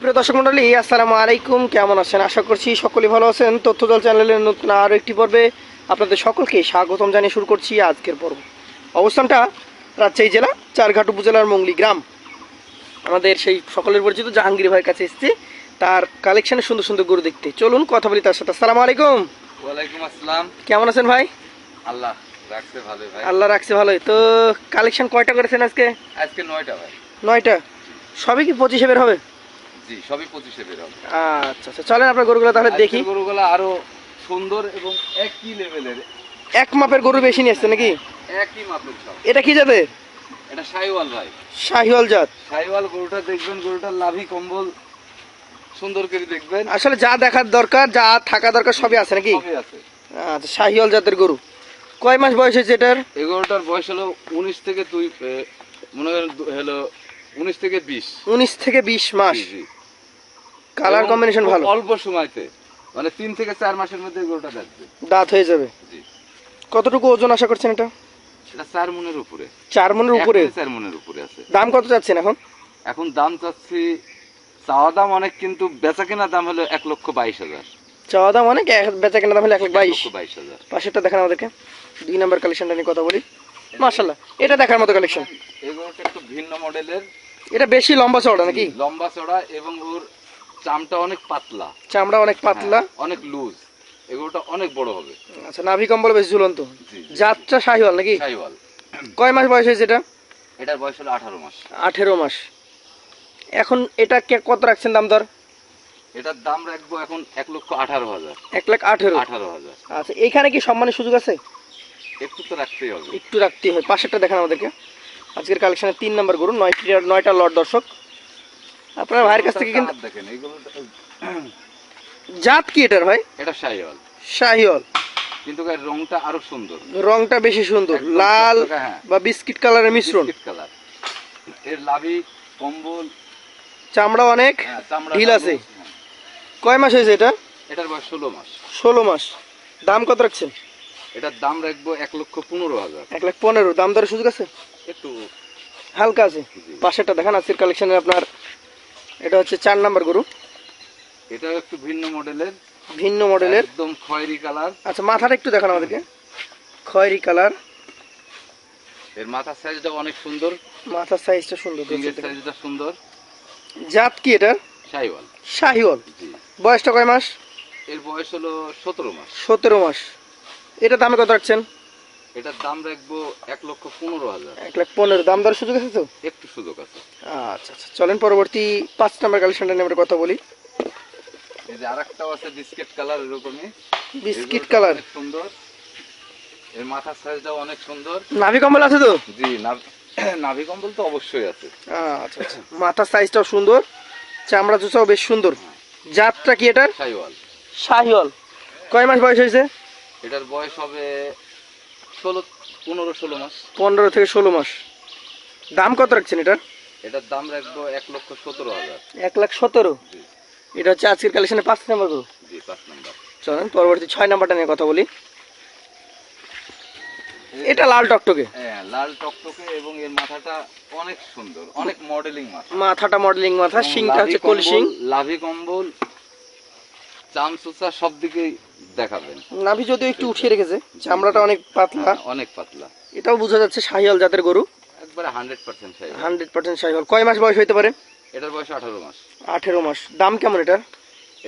সুপ্রিয় দর্শক মন্ডলী আসসালামু আলাইকুম। কেমন আছেন? আশা করছি সকলেই ভালো আছেন। তথ্য তথ্যদল চ্যানেলের নতুন আরও একটি পর্বে আপনাদের সকলকে স্বাগতম জানিয়ে শুরু করছি আজকের পর্ব। অবস্থানটা রাজশাহী জেলা চারঘাট উপজেলার মঙ্গলি গ্রাম। আমাদের সেই সকলের পরিচিত জাহাঙ্গীর ভাইয়ের কাছে এসেছি। তার কালেকশনে সুন্দর সুন্দর গরু দেখতে। চলুন কথা বলি তার সাথে। আসসালামু আলাইকুম। ওয়ালাইকুম আসসালাম। কেমন আছেন ভাই? আল্লাহ রাখছে ভালো ভাই। আল্লাহ রাখছে ভালোই। তো কালেকশন কয়টা করেছেন আজকে? আজকে নয়টা ভাই। নয়টা। সবই কি পঁচিশে বের হবে? জি সবই পঁচিশে বের হবে। আচ্ছা আচ্ছা চলেন আপনার গরুগুলো তাহলে দেখি। গরুগুলো আরও সুন্দর এবং একই লেভেলের। এক মাপের গরু বেশি নিয়ে নাকি? একই মাপের সব। এটা কি যাবে এটা সাইওয়াল ভাই। শাহিওয়াল জাত। গরুটা দেখবেন গরুটার লাভি কম্বল সুন্দর করে দেখবেন। আসলে যা দেখার দরকার যা থাকা দরকার সবই আছে নাকি? সবই আছে। আচ্ছা শাহিওয়াল জাতের গরু। কয় মাস বয়স হয়েছে এটার? এই গরুটার বয়স হলো উনিশ থেকে দুই মনে করেন হলো উনিশ থেকে বিশ। উনিশ থেকে বিশ মাস। কালার কম্বিনেশন ভালো। অল্প সময়তে মানে তিন থেকে চার মাসের মধ্যে গরুটা দেখবে দাঁত হয়ে যাবে। জি। কতটুকু ওজন আশা করছেন এটা? এটা চার মনের উপরে। চার মনের উপরে? এখনই চার মনের উপরে আছে। দাম কত যাচ্ছেন এখন? এখন দাম চাচ্ছি চাওয়া দাম অনেক কিন্তু বেচা কেনা দাম হলো এক লক্ষ বাইশ হাজার। চাওয়া দাম অনেক বেচা কেনা দাম হলে এক লাখ বাইশ। লক্ষ বাইশ হাজার। পাশেরটা দেখেন আমাদেরকে। দুই নাম্বার কালেকশনটা নিয়ে কথা বলি। মার্শাল্লাহ এটা দেখার মতো কালেকশন এগুলোটা একটু ভিন্ন মডেলের এটা বেশি লম্বা চওড়া নাকি? লম্বা চড়া এবং ওর চামটা অনেক পাতলা। চামড়া অনেক পাতলা। হ্যাঁ, অনেক লুজ এগুলোটা অনেক বড় হবে। আচ্ছা নাভি কম্বল বেশি ঝুলন্ত। জাতটা শাহিওয়াল নাকি? সাইওয়াল কয় মাস বয়স হয়েছে এটা? এটার বয়স হলো আঠারো মাস। আঠেরো মাস। এখন এটা কে- কত রাখছেন দাম দর? এটার দাম রাখব এখন এক লক্ষ আঠারো হাজার। এক লাখ আঠেরো। আঠারো হাজার। আচ্ছা এইখানে কি সম্মানের সুযোগ আছে? একটু তো রাখতেই হবে। একটু রাখতে হয়। পাশেরটা দেখেন আমাদেরকে। আজকের কালেকশনে তিন নাম্বার গরু নয়টি নয়টা লট দর্শক। আপনার ভাইয়ের কাছ থেকে কিন্তু দেখেন জাত কি এটার ভাই? এটা সাইওয়াল শাহিওয়াল। কিন্তু এর রংটা আরও সুন্দর। রংটা বেশি সুন্দর। লাল হ্যাঁ। বা বিস্কিট কালারের মিশ্রণ। Biscuit colour. এর লাভি কম্বল। চামড়া অনেক। হ্যাঁ, ঢিল আছে। হ্যাঁ। কয় মাস হয়েছে এটা? এটার বয়স ষোলো মাস। ষোলো মাস। দাম কত রাখছেন? এটার দাম রাখব এক লক্ষ পনেরো হাজার। এক লাখ পনেরো। দাম দরের সুযোগ আছে? একটু হালকা আছে। পাশেরটা দেখান আজকের কালেকশনে আপনার এটা হচ্ছে চার নাম্বার গরু। এটাও একটু ভিন্ন মডেলের। ভিন্ন মডেলের। একদম খয়েরি কালার। আচ্ছা মাথাটা একটু দেখান আমাদেরকে। খয়েরি কালার। এর মাথার সাইজটা অনেক সুন্দর। মাথার সাইজটা সুন্দর সাইজটা সুন্দর। জাত কি এটা শাহিওয়াল। জি। বয়সটা কয় মাস? এর বয়স হলো সতেরো মাস। সতেরো মাস। এটা দামে কত রাখছেন? এটার দাম রাখব এক লক্ষ পনেরো হাজার। এক লাখ পনেরো। দাম দরের সুযোগ আছে তো? একটু সুযোগ আছে। আচ্ছা আচ্ছা। চলেন পরবর্তী পাঁচ নাম্বার কালেকশনটা নিয়ে আমরা কথা বলি। এই যে আরেকটাও আছে বিস্কিট কালার এরকমই বিস্কিট কালার সুন্দর। এর মাথার সাইজটাও অনেক সুন্দর। নাভি কম্বল আছে তো? জি নাভি নাভি কম্বল তো অবশ্যই আছে। আচ্ছা আচ্ছা। মাথার সাইজটাও সুন্দর চামড়া চুচাও বেশ সুন্দর। জাতটা কি এটার? সাইওয়াল শাহিওয়াল। কয় মাস বয়স হয়েছে? এটার বয়স হবে ষোলো পনেরো ষোলো মাস। পনেরো থেকে ষোলো মাস। দাম কত রাখছেন এটার? এটার দাম রাখব এক লক্ষ সতেরো হাজার। এক লাখ সতেরো? এটা হচ্ছে আজকের কালেকশনে পাঁচ নাম্বার গরু? জি পাঁচ নম্বর। চলেন পরবর্তী ছয় নাম্বারটা নিয়ে কথা বলি। এটা লাল টকটকে? হ্যাঁ লাল টকটকে এবং এর মাথাটা অনেক সুন্দর অনেক মডেলিং মাথা। মাথাটা মডেলিং মাথা শিংটা হচ্ছে কোল শিং। লাভি কম্বল চামচুচা সব দিকেই দেখাবেন। নাভি যদিও একটু উঠিয়ে রেখেছে চামড়াটা অনেক পাতলা। হ্যাঁ, অনেক পাতলা। এটাও বোঝা যাচ্ছে শাহিওয়াল জাতের গরু। একবারে hundred percent size hundred percent Sahiwal কয় মাস বয়স হইতে পারে? এটার বয়স আঠারো মাস। আঠেরো মাস। দাম কেমন এটার?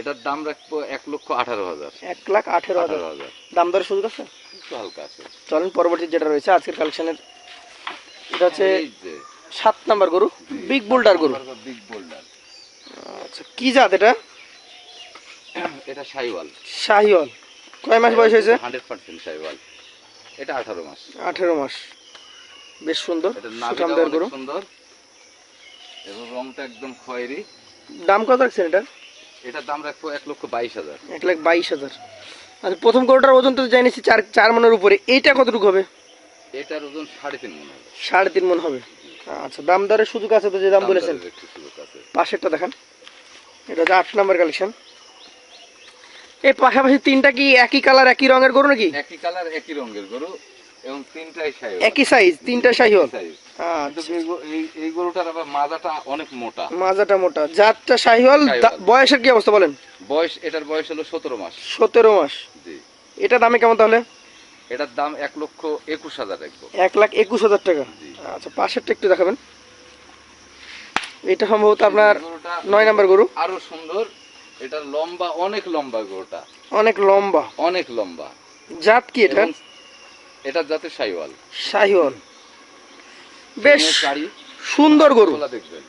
এটার দাম রাখব এক লক্ষ আঠারো হাজার। এক লাখ আঠেরো হাজার। দাম দরের সুযোগ আছে? একটু হালকা আছে। চলেন পরবর্তী যেটা রয়েছে আজকের কালেকশনের। এটা হচ্ছে সাত নাম্বার গরু বিগ বুলডার গরু। Big boulder. আচ্ছা কি জাত এটা? এটা সাইওয়াল। শাহিওয়াল কয় মাস বয়স হয়েছে? Hundred percent Sahiwal. এটা আঠারো মাস। আঠেরো মাস। বেশ সুন্দর। এটা সুঠাম নাভিটা দেওয়ার অনেক গরু। সুন্দর। এবং রংটা একদম খয়েরি। দাম কত রাখছেন এটা? এটার দাম রাখব এক লক্ষ বাইশ হাজার। এক লাখ বাইশ হাজার। আচ্ছা প্রথম গরুটার ওজন তো জানিয়েছি চার চার মনের উপরে। এইটা কতটুকু হবে? এটার ওজন সাড়ে তিন মনে হবে। সাড়ে তিন মন হবে। আচ্ছা দাম দরের সুযোগ আছে তো যে দাম বলেছেন? পাশেরটা দেখান। এটা হচ্ছে আট নাম্বার কালেকশন। এই পাশাপাশি তিনটা কি একই কালার একই রঙের গরু নাকি? একই কালার একই রঙের গরু। এবং তিনটাই সাই একই সাইজ তিনটা শাহিওয়াল সাইজ আচ্ছা। এই গরুটার আবার মাজাটা অনেক মোটা। মাজাটা মোটা। জাতটা বয়সের কি অবস্থা বলেন? বয়স এটার বয়স হলো সতেরো মাস। সতেরো মাস। জি। এটা দামে কেমন তাহলে? এটার দাম এক লক্ষ একুশ হাজার রাখব এক লাখ একুশ হাজার টাকা। আচ্ছা পাশেরটা একটু দেখাবেন। এটা সম্ভবত আপনার নয় নাম্বার গরু। আরও সুন্দর। এটার লম্বা অনেক লম্বা গরুটা। অনেক লম্বা। অনেক লম্বা। জাত কি এটা? এবং এটার জাতে সাইওয়াল শাহিওয়াল বেশ সুন্দর গরু। দেখবেন।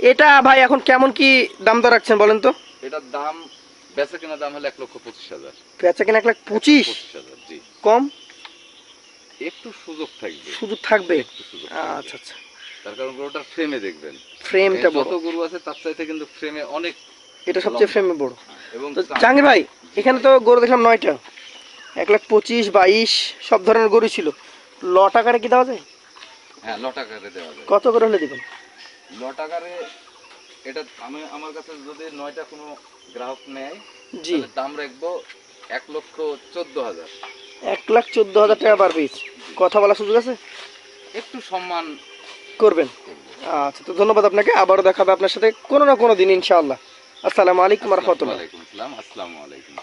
এটা ভাই এখন কেমন কি দাম দর রাখছেন বলেন তো? এটার দাম বেচা কেনা দাম হলো এক লক্ষ পঁচিশ হাজার। বেচা কিনা এক লাখ পঁচিশ? হাজার জি। কম? একটু সুযোগ থাকবে। সুযোগ থাকবে। আচ্ছা আচ্ছা। তার কারণ গরুটার ফ্রেমে দেখবেন। ফ্রেমটা বড় যত গরু আছে তার চাইতে কিন্তু ফ্রেমে অনেক এটা সবচেয়ে ফ্রেমে বড়। এবং তো জাহাঙ্গীর ভাই এখানে তো গরু দেখলাম নয়টা। এক লাখ পঁচিশ বাইশ সব ধরনের গরু ছিল। ল টাকারে কি দেওয়া যায়? হ্যাঁ লটাকারে দেওয়া যায়। কত করে হলে দিবেন? লটাকারে এটা আমি আমার কাছে যদি নয়টা কোনো গ্রাহক নেয় জি। তাহলে দাম রাখব এক লক্ষ চোদ্দ হাজার। এক লাখ চোদ্দ হাজার টাকা পার পিস কথা বলার সুযোগ আছে? একটু সম্মান করবেন। আচ্ছা তো ধন্যবাদ আপনাকে। আবারও দেখাবে আপনার সাথে কোনো না কোনো দিন ইনশাআল্লাহ। আসসালামু আলাইকুম রহমতুল্লাহ। আসসালামু আলাইকুম।